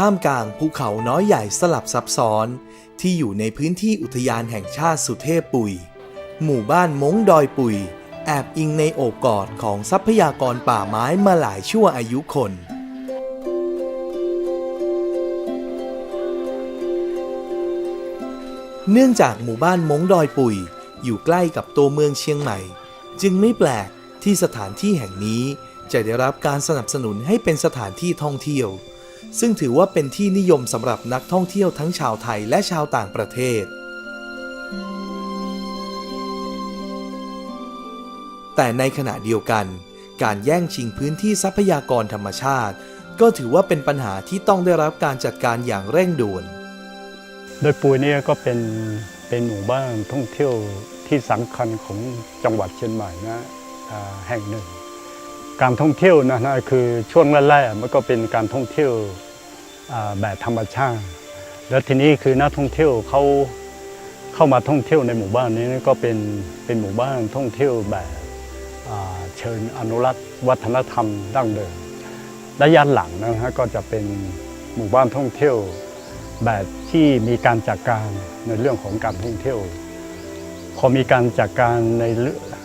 ท่ามกลางภูเขาน้อยใหญ่สลับซับซ้อน ที่อยู่ในพื้นที่อุทยานแห่งชาติสุเทพปุย หมู่บ้านมงดอยปุย แอบอิงในโอบกอดของทรัพยากรป่าไม้มาหลายชั่วอายุคนเนื่องจากหมู่บ้านมงดอยปุย อยู่ใกล้กับตัวเมืองเชียงใหม่ จึงไม่แปลกที่สถานที่แห่งนี้จะได้รับการสนับสนุนให้เป็นสถานที่ท่องเที่ยว ซึ่งถือว่าเป็นที่นิยมสำหรับนักท่องเที่ยวทั้งชาวไทยและชาวต่างประเทศ แต่ในขณะเดียวกัน การแย่งชิงพื้นที่ทรัพยากรธรรมชาติ ก็ถือว่าเป็นปัญหาที่ต้องได้รับการจัดการอย่างเร่งด่วน โดยปุยเนี่ยก็เป็นเป็นหมู่บ้านท่องเที่ยวที่สำคัญของจังหวัดเชียงใหม่นะแห่งหนึ่งการท่องเที่ยวนะนะคือช่วงแรกๆมันก็เป็นการท่องเที่ยว แบบธรรมชาติ แล้วทีนี้คือนักท่องเที่ยวเขาเข้ามาท่องเที่ยวในหมู่บ้านนี้ก็เป็นเป็นหมู่บ้านท่องเที่ยวแบบเชิญอนุรักษ์วัฒนธรรมดั้งเดิมระยะหลังนะฮะก็จะเป็นหมู่บ้านท่องเที่ยว แบบที่มีการจัดการในเรื่องของการท่องเที่ยว พอมีการจัดการใน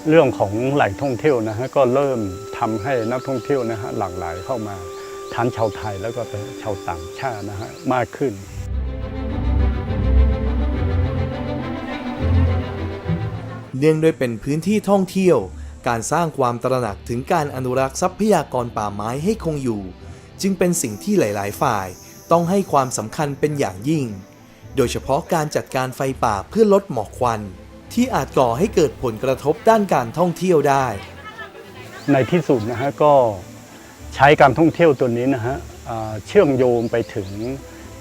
เรื่องของแหล่งท่องเที่ยวนะฮะก็เริ่มทำให้นักท่องเที่ยวนะฮะหลั่งไหลเข้ามา ทั้งชาวไทยแล้วก็ชาวต่างชาตินะฮะมากขึ้น เนื่องด้วยเป็นพื้นที่ท่องเที่ยว การสร้างความตระหนักถึงการอนุรักษ์ทรัพยากรป่าไม้ให้คงอยู่ จึงเป็นสิ่งที่หลาย ๆ ฝ่ายต้องให้ความสำคัญเป็นอย่างยิ่ง โดยเฉพาะการจัดการไฟป่าเพื่อลดหมอกควัน ที่อาจก่อให้เกิดผลกระทบด้านการท่องเที่ยวได้ ในที่สุดนะฮะก็ ใช้การท่องเที่ยวตัวนี้นะฮะเชื่อมโยงไปถึง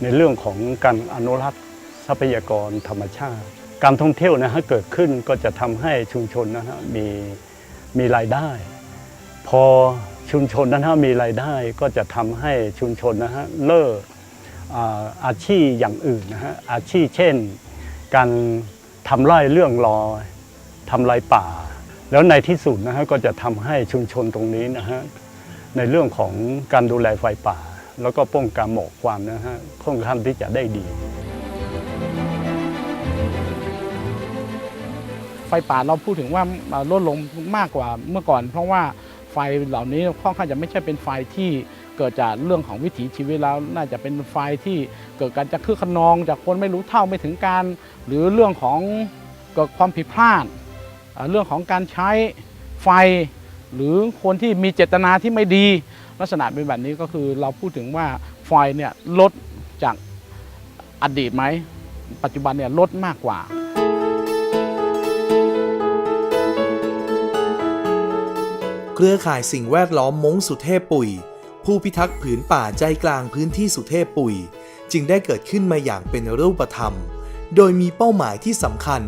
ในเรื่องของการอนุรักษ์ทรัพยากรธรรมชาติ การท่องเที่ยวนะฮะเกิดขึ้นก็จะทำให้ชุมชนนะฮะมีมีรายได้ พอชุมชนนั้นฮะมีรายได้ก็จะทำให้ชุมชนนะฮะเลิกอาชีพอย่างอื่นนะฮะอาชีพเช่น การทำไร่เรื่องรอยทำลายป่า แล้วในที่สุดนะฮะก็จะทำให้ชุมชนตรงนี้นะฮะ ในเรื่องของการดูแลไฟป่า แล้วก็ป้องกันหมอกควันนะฮะค่อนข้างที่จะได้ดี ไฟป่าเราพูดถึงว่าลดลงมากกว่าเมื่อก่อน เพราะว่าไฟเหล่านี้ค่อนข้างจะไม่ใช่เป็นไฟที่เกิดจากเรื่องของวิถีชีวิตแล้วน่าจะเป็นไฟที่เกิดการจะคึกขนองจากคนไม่รู้เท่าไม่ถึงการ หรือเรื่องของเกิดความผิดพลาด เรื่องของการใช้ไฟ หรือคนที่มีเจตนาที่ไม่ดี ลักษณะเป็นแบบนี้ก็คือเราพูดถึงว่าไฟเนี่ยลดจากอดีตไหม ปัจจุบันเนี่ยลดมากกว่าเครือข่ายสิ่งแวดล้อมมงสุเทพปุ๋ย ผู้พิทักษ์ผืนป่าใจกลางพื้นที่สุเทพปุ๋ย จึงได้เกิดขึ้นมาอย่างเป็นรูปธรรม โดยมีเป้าหมายที่สำคัญ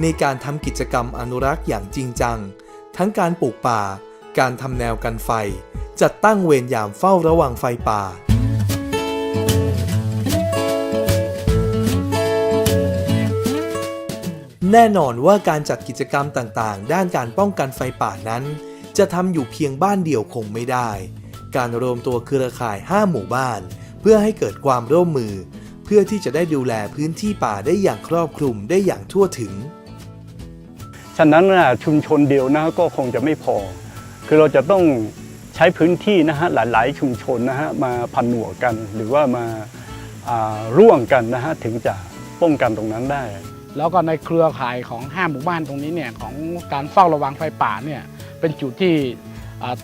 ในการทำกิจกรรมอนุรักษ์อย่างจริงจัง ทั้งการปลูกป่า การทำแนวกันไฟ จัดตั้งเวรยามเฝ้าระวังไฟป่า แน่นอนว่าการจัดกิจกรรมต่างๆ ด้านการป้องกันไฟป่านั้น จะทำอยู่เพียงบ้านเดียวคงไม่ได้ การรวมตัวเครือข่าย 5 หมู่บ้าน เพื่อให้เกิดความร่วมมือ เพื่อที่จะได้ดูแลพื้นที่ป่าได้อย่างครอบคลุมได้อย่างทั่วถึง ฉะนั้นนะชุมชนเดียวนะก็คงจะไม่พอ คือเราจะต้องใช้พื้นที่นะฮะหลายๆ ชุมชนนะฮะมาพันหนวกกัน หรือว่ามาาร่วมกันนะฮะถึงจะป้องกันตรงนั้นได้ แล้วก็ในเครือข่ายของ5หมู่บ้านตรงนี้เนี่ยของการเฝ้าระวังไฟป่าเนี่ยเป็นจุดที่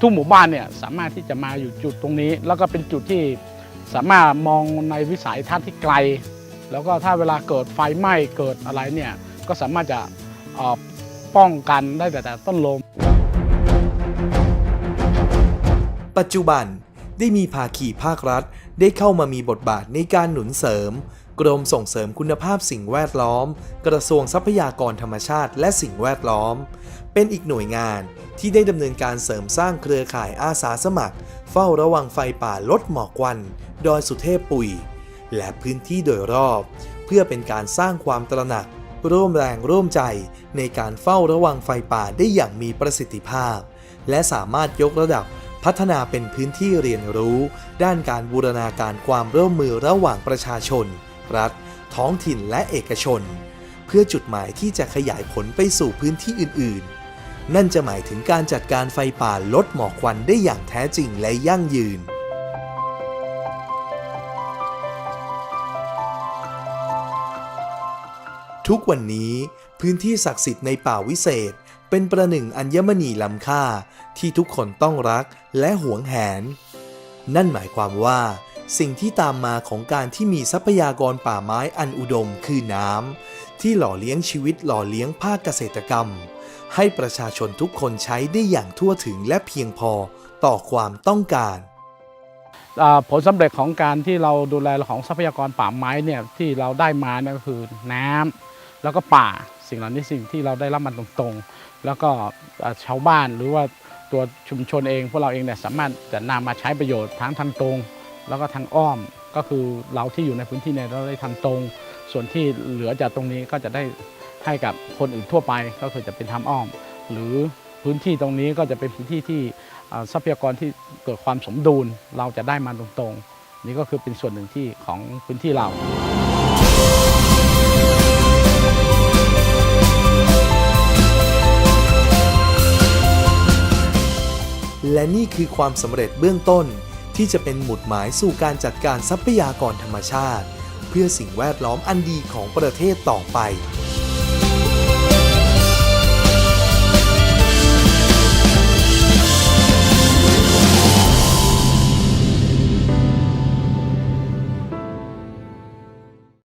ทุกหมู่บ้านเนี่ยสามารถที่จะมาอยู่จุดตรงนี้ แล้วก็เป็นจุดที่สามารถมองในวิสัยทัศน์ที่ไกล แล้วก็ถ้าเวลาเกิดไฟไหม้เกิดอะไรเนี่ยก็สามารถจะ ป้องกันได้แต่ต้นลม ปัจจุบันได้มีภาคีภาครัฐ ได้เข้ามามีบทบาทในการหนุนเสริม กรมส่งเสริมคุณภาพสิ่งแวดล้อม กระทรวงทรัพยากรธรรมชาติและสิ่งแวดล้อม เป็นอีกหน่วยงานที่ได้ดำเนินการเสริมสร้างเครือข่ายอาสาสมัคร เฝ้าระวังไฟป่าลดหมอกควัน ดอยสุเทพปุ๋ย และพื้นที่โดยรอบ เพื่อเป็นการสร้างความตระหนัก ร่วมแรงร่วมใจในการเฝ้าระวังไฟป่าได้อย่างมีประสิทธิภาพ และสามารถยกระดับพัฒนาเป็นพื้นที่เรียนรู้ ด้านการบูรณาการความร่วมมือระหว่างประชาชน รัฐ ท้องถิ่นและเอกชน เพื่อจุดหมายที่จะขยายผลไปสู่พื้นที่อื่น ๆ นั่นจะหมายถึงการจัดการไฟป่าลดหมอกควันได้อย่างแท้จริงและยั่งยืน ทุกวันนี้พื้นที่ศักดิ์สิทธิ์ในป่าวิเศษ เป็นประหนึ่งอัญมณีล้ำค่าที่ทุกคนต้องรักและหวงแหน นั่นหมายความว่า สิ่งที่ตามมาของการที่มีทรัพยากรป่าไม้อันอุดมคือน้ำที่หล่อเลี้ยงชีวิตหล่อเลี้ยงภาคเกษตรกรรม ให้ประชาชนทุกคนใช้ได้อย่างทั่วถึงและเพียงพอต่อความต้องการผลสำเร็จของการที่เราดูแลของทรัพยากรป่าไม้เนี่ยที่เราได้มาเนี่ยก็คือน้ำ แล้วก็ป่าสิ่งเหล่านี้สิ่งที่เราได้รับมันตรงๆ แล้วก็ชาวบ้านหรือว่าตัวชุมชนเองพวกเราเองเนี่ยสามารถจะนำมาใช้ประโยชน์ทั้งทางตรง แล้วก็ทางอ้อมก็คือเราที่อยู่ในพื้นที่เนี่ยเราได้ทางตรง ส่วนที่เหลือจากตรงนี้ก็จะได้ให้กับคนอื่นทั่วไปก็คือจะเป็นทาอ้อม หรือพื้นที่ตรงนี้ก็จะเป็นพื้นที่ที่ทรัพยากรที่เกิดความสมดุลเราจะได้มาตรงๆ นี่ก็คือเป็นส่วนหนึ่งที่ของพื้นที่เรา และนี่คือความสำเร็จเบื้องต้น ที่จะเป็นหมุดหมายสู่การจัดการทรัพยากรธรรมชาติ เพื่อสิ่งแวดล้อมอันดีของประเทศต่อไป